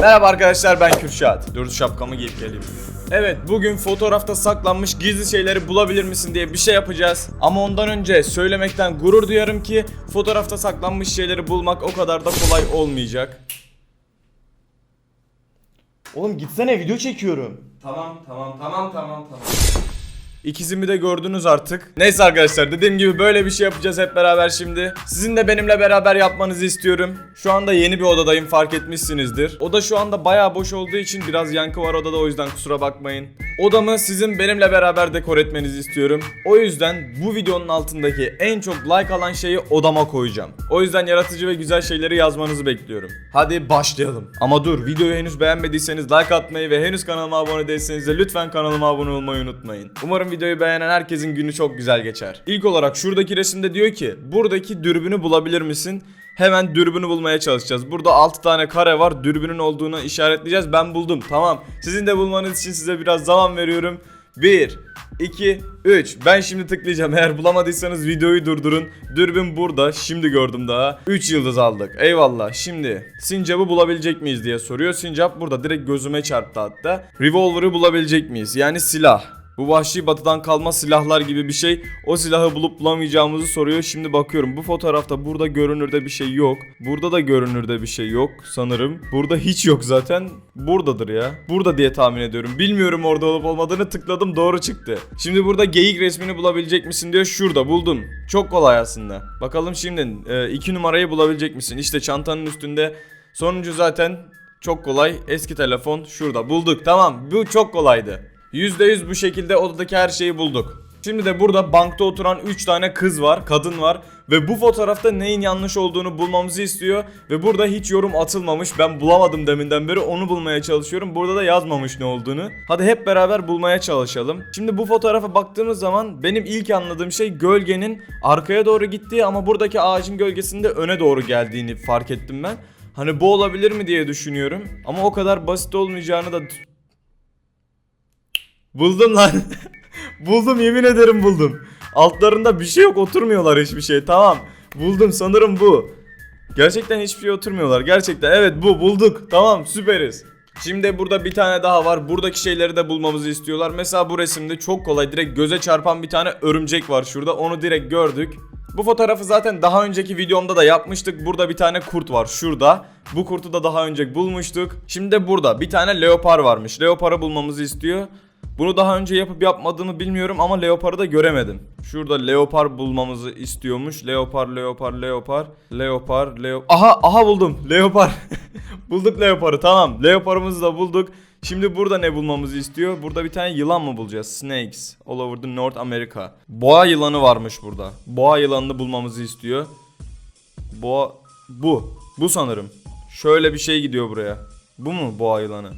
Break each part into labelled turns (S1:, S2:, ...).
S1: Merhaba arkadaşlar ben Kürşat. Dur şapkamı giyip geleyim. Evet bugün fotoğrafta saklanmış gizli şeyleri bulabilir misin diye bir şey yapacağız. Ama ondan önce söylemekten gurur duyarım ki fotoğrafta saklanmış şeyleri bulmak o kadar da kolay olmayacak. Oğlum gitsene video çekiyorum. Tamam tamam tamam tamam tamam. İkizimi de gördünüz artık. Neyse arkadaşlar dediğim gibi böyle bir şey yapacağız hep beraber şimdi. Sizin de benimle beraber yapmanızı istiyorum. Şu anda yeni bir odadayım fark etmişsinizdir. Oda şu anda bayağı boş olduğu için biraz yankı var odada o yüzden kusura bakmayın. Odamı sizin benimle beraber dekor etmenizi istiyorum. O yüzden bu videonun altındaki en çok like alan şeyi odama koyacağım. O yüzden yaratıcı ve güzel şeyleri yazmanızı bekliyorum. Hadi başlayalım. Ama dur videoyu henüz beğenmediyseniz like atmayı ve henüz kanalıma abone değilseniz de lütfen kanalıma abone olmayı unutmayın. Umarım videoyu beğenen herkesin günü çok güzel geçer. İlk olarak şuradaki resimde diyor ki buradaki dürbünü bulabilir misin? Hemen dürbünü bulmaya çalışacağız. Burada 6 tane kare var. Dürbünün olduğunu işaretleyeceğiz. Ben buldum. Tamam. Sizin de bulmanız için size biraz zaman veriyorum. 1 2 3 Ben şimdi tıklayacağım. Eğer bulamadıysanız videoyu durdurun. Dürbün burada. Şimdi gördüm daha. 3 yıldız aldık. Eyvallah. Şimdi Sincap'ı bulabilecek miyiz diye soruyor. Sincap burada direkt gözüme çarptı hatta. Revolver'ı bulabilecek miyiz? Yani silah. Bu vahşi batıdan kalma silahlar gibi bir şey. O silahı bulup bulamayacağımızı soruyor. Şimdi bakıyorum bu fotoğrafta burada görünürde bir şey yok. Burada da görünürde bir şey yok sanırım. Burada hiç yok zaten. Buradadır ya. Burada diye tahmin ediyorum. Bilmiyorum orada olup olmadığını tıkladım doğru çıktı. Şimdi burada geyik resmini bulabilecek misin diyor. Şurada buldum. Çok kolay aslında. Bakalım şimdi 2 numarayı bulabilecek misin? İşte çantanın üstünde. Sonuncu zaten çok kolay. Eski telefon şurada. Bulduk. Tamam. Bu çok kolaydı. %100 bu şekilde odadaki her şeyi bulduk. Şimdi de burada bankta oturan 3 tane kız var, kadın var ve bu fotoğrafta neyin yanlış olduğunu bulmamızı istiyor ve burada hiç yorum atılmamış. Ben bulamadım deminden beri onu bulmaya çalışıyorum. Burada da yazmamış ne olduğunu. Hadi hep beraber bulmaya çalışalım. Şimdi bu fotoğrafa baktığımız zaman benim ilk anladığım şey gölgenin arkaya doğru gittiği ama buradaki ağacın gölgesinde öne doğru geldiğini fark ettim ben. Hani bu olabilir mi diye düşünüyorum. Ama o kadar basit olmayacağını da Buldum lan. buldum yemin ederim buldum. Altlarında bir şey yok oturmuyorlar hiçbir şey. Tamam. Buldum sanırım bu. Gerçekten hiçbir şey oturmuyorlar. Gerçekten evet bu bulduk. Tamam süperiz. Şimdi burada bir tane daha var. Buradaki şeyleri de bulmamızı istiyorlar. Mesela bu resimde çok kolay direkt göze çarpan bir tane örümcek var şurada. Onu direkt gördük. Bu fotoğrafı zaten daha önceki videomda da yapmıştık. Burada bir tane kurt var şurada. Bu kurtu da daha önce bulmuştuk. Şimdi burada bir tane leopar varmış. Leoparı bulmamızı istiyor. Bunu daha önce yapıp yapmadığımı bilmiyorum ama leoparı da göremedim. Şurada leopar bulmamızı istiyormuş. Leopar, leopar, leopar, leopar, leo... Aha, aha buldum. Leopar. bulduk leoparı tamam. Leoparımızı da bulduk. Şimdi burada ne bulmamızı istiyor? Burada bir tane yılan mı bulacağız? Snakes all over the North America. Boğa yılanı varmış burada. Boğa yılanını bulmamızı istiyor. Boğa bu. Bu sanırım. Şöyle bir şey gidiyor buraya. Bu mu boğa yılanı?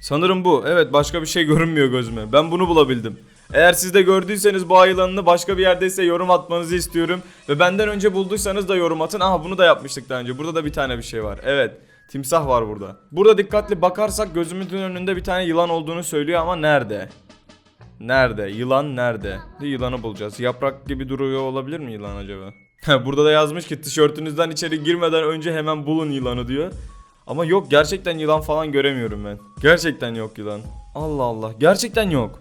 S1: Sanırım bu. Evet başka bir şey görünmüyor gözüme. Ben bunu bulabildim. Eğer siz de gördüyseniz bu ayılanını başka bir yerdeyse yorum atmanızı istiyorum. Ve benden önce bulduysanız da yorum atın. Aha bunu da yapmıştık daha önce. Burada da bir tane bir şey var. Evet. Timsah var burada. Burada dikkatli bakarsak gözümüzün önünde bir tane yılan olduğunu söylüyor ama nerede? Nerede? Yılan nerede? Yılanı bulacağız. Yaprak gibi duruyor olabilir mi yılan acaba? burada da yazmış ki tişörtünüzden içeri girmeden önce hemen bulun yılanı diyor. Ama yok gerçekten yılan falan göremiyorum ben. Gerçekten yok yılan. Allah Allah. Gerçekten yok.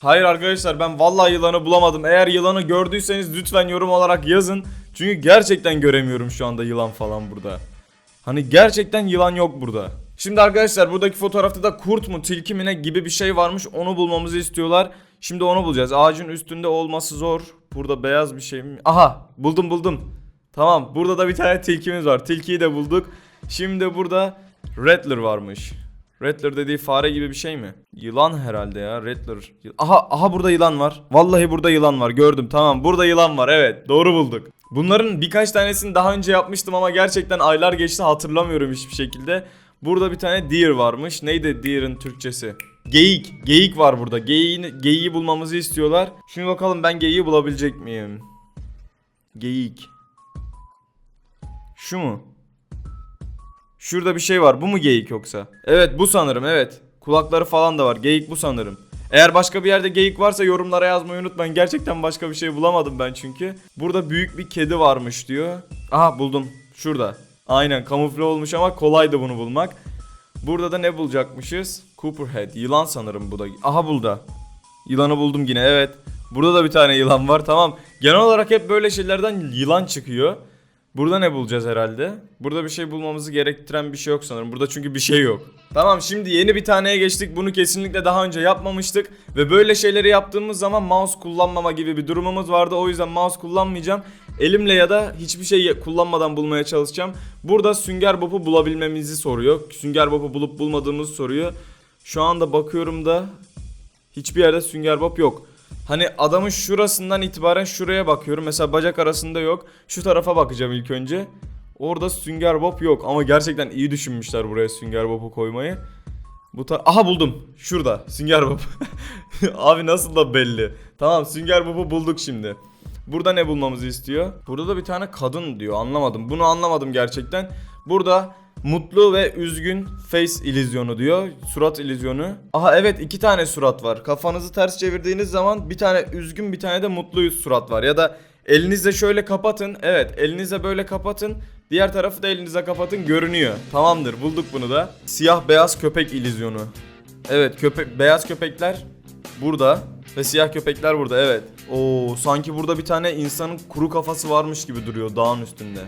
S1: Hayır arkadaşlar ben vallahi yılanı bulamadım. Eğer yılanı gördüyseniz lütfen yorum olarak yazın. Çünkü gerçekten göremiyorum şu anda yılan falan burada. Hani gerçekten yılan yok burada. Şimdi arkadaşlar buradaki fotoğrafta da kurt mu tilki mi ne gibi bir şey varmış onu bulmamızı istiyorlar. Şimdi onu bulacağız. Ağacın üstünde olması zor. Burada beyaz bir şey mi? Aha buldum buldum. Tamam burada da bir tane tilkimiz var. Tilkiyi de bulduk. Şimdi burada Rattler varmış. Rattler dediği fare gibi bir şey mi? Yılan herhalde ya Rattler. Aha aha burada yılan var. Vallahi burada yılan var gördüm tamam burada yılan var evet doğru bulduk. Bunların birkaç tanesini daha önce yapmıştım ama gerçekten aylar geçti hatırlamıyorum hiçbir şekilde. Burada bir tane deer varmış. Neydi deer'in Türkçesi? Geyik. Geyik var burada. Geyiğini, geyiği bulmamızı istiyorlar. Şimdi bakalım ben geyiği bulabilecek miyim? Geyik. Şu mu? Şurada bir şey var. Bu mu geyik yoksa? Evet bu sanırım evet. Kulakları falan da var. Geyik bu sanırım. Eğer başka bir yerde geyik varsa yorumlara yazmayı unutmayın. Gerçekten başka bir şey bulamadım ben çünkü. Burada büyük bir kedi varmış diyor. Aha buldum. Şurada. Aynen kamufle olmuş ama kolaydı bunu bulmak. Burada da ne bulacakmışız? Cooperhead. Yılan sanırım bu da. Aha burada. Yılanı buldum yine evet. Burada da bir tane yılan var tamam. Genel olarak hep böyle şeylerden yılan çıkıyor. Burada ne bulacağız herhalde? Burada bir şey bulmamızı gerektiren bir şey yok sanırım. Burada çünkü bir şey yok. Tamam şimdi yeni bir taneye geçtik. Bunu kesinlikle daha önce yapmamıştık. Ve böyle şeyleri yaptığımız zaman mouse kullanmama gibi bir durumumuz vardı. O yüzden mouse kullanmayacağım. Elimle ya da hiçbir şey kullanmadan bulmaya çalışacağım. Burada sünger bopu bulabilmemizi soruyor. Sünger bopu bulup bulmadığımızı soruyor. Şu anda bakıyorum da hiçbir yerde sünger bob yok. Hani adamın şurasından itibaren şuraya bakıyorum. Mesela bacak arasında yok. Şu tarafa bakacağım ilk önce. Orada sünger bob yok ama gerçekten iyi düşünmüşler buraya sünger bobu koymayı. Bu tar Aha buldum. Şurada sünger bob. Abi nasıl da belli. Tamam sünger bobu bulduk şimdi. Burada ne bulmamızı istiyor? Burada da bir tane kadın diyor. Anlamadım. Bunu anlamadım gerçekten. Burada mutlu ve üzgün face illüzyonu diyor. Surat illüzyonu. Aha evet iki tane surat var. Kafanızı ters çevirdiğiniz zaman bir tane üzgün bir tane de mutlu surat var. Ya da elinizle şöyle kapatın. Evet elinizle böyle kapatın. Diğer tarafı da elinize kapatın görünüyor. Tamamdır bulduk bunu da. Siyah beyaz köpek illüzyonu. Evet köpek beyaz köpekler burada ve siyah köpekler burada evet. Oo sanki burada bir tane insanın kuru kafası varmış gibi duruyor dağın üstünde.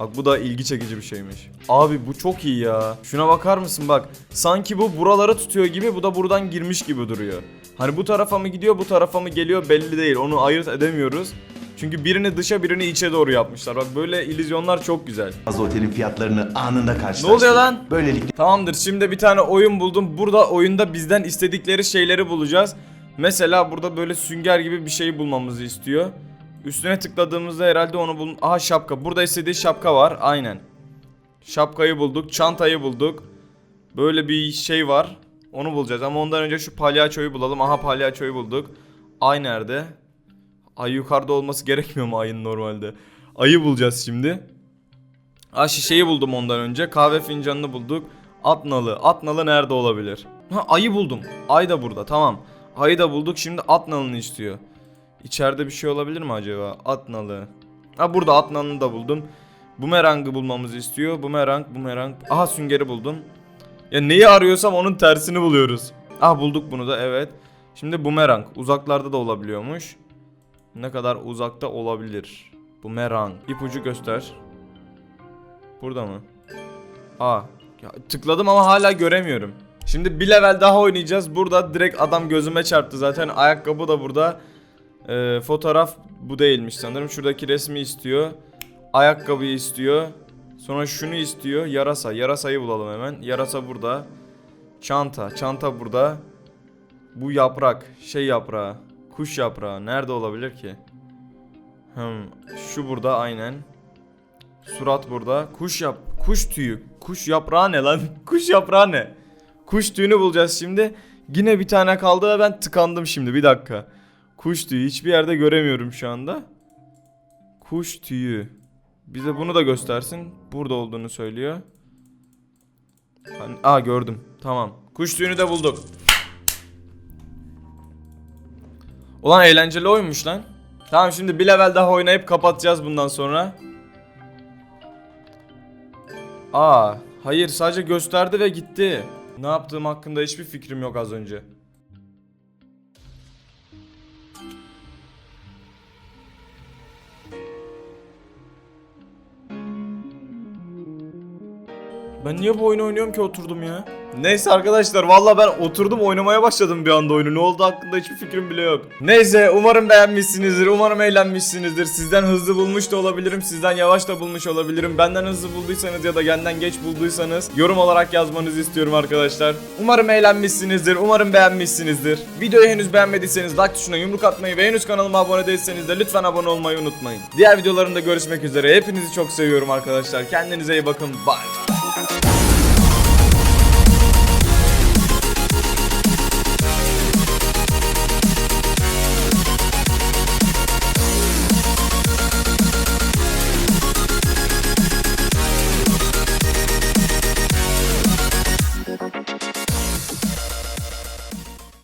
S1: Bak bu da ilgi çekici bir şeymiş. Abi bu çok iyi ya. Şuna bakar mısın bak. Sanki bu buraları tutuyor gibi bu da buradan girmiş gibi duruyor. Hani bu tarafa mı gidiyor bu tarafa mı geliyor belli değil. Onu ayırt edemiyoruz. Çünkü birini dışa birini içe doğru yapmışlar. Bak böyle illüzyonlar çok güzel.
S2: Bazı otelin fiyatlarını anında karşılaştırdık.
S1: Ne oluyor lan?
S2: Böylelikle
S1: Tamamdır şimdi bir tane oyun buldum. Burada oyunda bizden istedikleri şeyleri bulacağız. Mesela burada böyle sünger gibi bir şey bulmamızı istiyor. Üstüne tıkladığımızda herhalde onu bul... Aha şapka. Burada istediği şapka var. Aynen. Şapkayı bulduk. Çantayı bulduk. Böyle bir şey var. Onu bulacağız ama ondan önce şu palyaçoyu bulalım. Aha palyaçoyu bulduk. Ay nerede? Ay yukarıda olması gerekmiyor mu ayın normalde? Ayı bulacağız şimdi. Ha şişeyi buldum ondan önce. Kahve fincanını bulduk. At nalı. At nalı nerede olabilir? Ha ayı buldum. Ay da burada. Tamam. Ayı da bulduk. Şimdi at nalını istiyor. İçeride bir şey olabilir mi acaba? At nalı. Ha burada at nalını da buldum. Bumerangı bulmamızı istiyor. Bumerang, bumerang. Aha süngeri buldum. Ya neyi arıyorsam onun tersini buluyoruz. Ah bulduk bunu da evet. Şimdi bumerang. Uzaklarda da olabiliyormuş. Ne kadar uzakta olabilir? Bumerang. İpucu göster. Burada mı? Aa. Ya tıkladım ama hala göremiyorum. Şimdi bir level daha oynayacağız. Burada direkt adam gözüme çarptı zaten. Ayakkabı da burada. Ee, fotoğraf bu değilmiş sanırım. Şuradaki resmi istiyor. Ayakkabıyı istiyor. Sonra şunu istiyor. Yarasa. Yarasayı bulalım hemen. Yarasa burada. Çanta. Çanta burada. Bu yaprak. Şey yaprağı. Kuş yaprağı. Nerede olabilir ki? Hmm. Şu burada aynen. Surat burada. Kuş yap. Kuş tüyü. Kuş yaprağı ne lan? Kuş yaprağı ne? Kuş tüyünü bulacağız şimdi. Yine bir tane kaldı ve ben tıkandım şimdi. Bir dakika. Kuş tüyü. Hiçbir yerde göremiyorum şu anda. Kuş tüyü. Bize bunu da göstersin. Burada olduğunu söylüyor. Hani, aa gördüm. Tamam. Kuş tüyünü de bulduk. Ulan eğlenceli oyunmuş lan. Tamam şimdi bir level daha oynayıp kapatacağız bundan sonra. Aa, hayır sadece gösterdi ve gitti. Ne yaptığım hakkında hiçbir fikrim yok az önce. Ben niye bu oyunu oynuyorum ki oturdum ya? Neyse arkadaşlar valla ben oturdum oynamaya başladım bir anda oyunu. Ne oldu hakkında hiçbir fikrim bile yok. Neyse umarım beğenmişsinizdir. Umarım eğlenmişsinizdir. Sizden hızlı bulmuş da olabilirim. Sizden yavaş da bulmuş olabilirim. Benden hızlı bulduysanız ya da benden geç bulduysanız yorum olarak yazmanızı istiyorum arkadaşlar. Umarım eğlenmişsinizdir. Umarım beğenmişsinizdir. Videoyu henüz beğenmediyseniz like tuşuna yumruk atmayı ve henüz kanalıma abone değilseniz de lütfen abone olmayı unutmayın. Diğer videolarımda görüşmek üzere. Hepinizi çok seviyorum arkadaşlar. Kendinize iyi bakın. Bye.